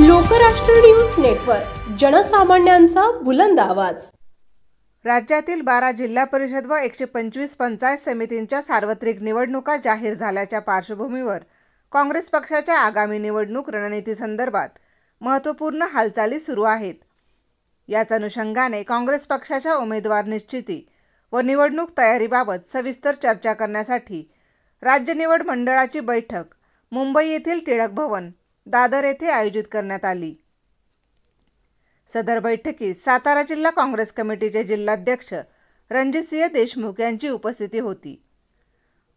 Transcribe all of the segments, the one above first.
Lokrashtra news network जनसामान्यांचा बुलंद आवाज. राज्यातील बारा जिल्हा परिषद व एकशे पंचवीस पंचायत समितींच्या सार्वत्रिक निवडणुका जाहीर झाल्याच्या पार्श्वभूमीवर काँग्रेस पक्षाच्या आगामी निवडणूक रणनीतीसंदर्भात महत्त्वपूर्ण हालचाली सुरू आहेत. याच अनुषंगाने काँग्रेस पक्षाच्या उमेदवार निश्चिती व निवडणूक तयारीबाबत सविस्तर चर्चा करण्यासाठी राज्य निवड मंडळाची बैठक मुंबई येथील टिळक भवन दादर येथे आयोजित करण्यात आली. सदर बैठकीत सातारा जिल्हा काँग्रेस कमिटीचे जिल्हाध्यक्ष रणजितसिंह देशमुख यांची उपस्थिती होती.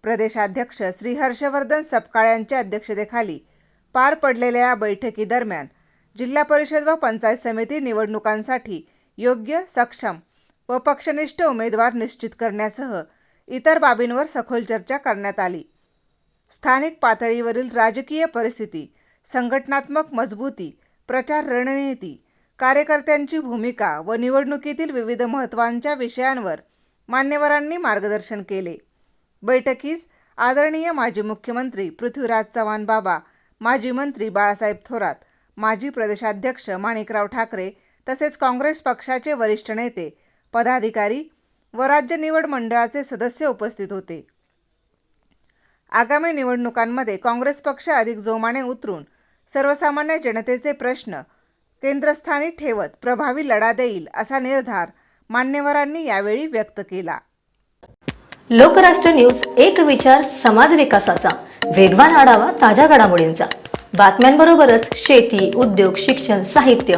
प्रदेशाध्यक्ष श्री हर्षवर्धन सपकाळ यांच्या अध्यक्षतेखाली पार पडलेल्या या बैठकीदरम्यान जिल्हा परिषद व पंचायत समिती निवडणुकांसाठी योग्य सक्षम व पक्षनिष्ठ उमेदवार निश्चित करण्यासह इतर बाबींवर सखोल चर्चा करण्यात आली. स्थानिक पातळीवरील राजकीय परिस्थिती संघटनात्मक मजबूती प्रचार रणनीती कार्यकर्त्यांची भूमिका व निवडणुकीतील विविध महत्त्वांच्या विषयांवर मान्यवरांनी मार्गदर्शन केले. बैठकीस आदरणीय माजी मुख्यमंत्री पृथ्वीराज चव्हाण बाबा माजी मंत्री बाळासाहेब थोरात माजी प्रदेशाध्यक्ष माणिकराव ठाकरे तसेच काँग्रेस पक्षाचे वरिष्ठ नेते पदाधिकारी व राज्य निवड मंडळाचे सदस्य उपस्थित होते. आगामी निवडणुकांमध्ये काँग्रेस पक्ष अधिक जोमाने उतरून सर्वसामान्य जनतेचे प्रश्न केंद्रस्थानी ठेवत प्रभावी लढा देईल असा निर्धार मान्यवरांनी यावेळी व्यक्त केला. लोकराष्ट्र न्यूज एक विचार समाज विकासाचा. वेगवान आढावा ताज्या घडामोडींचा. बातम्यांबरोबरच शेती उद्योग शिक्षण साहित्य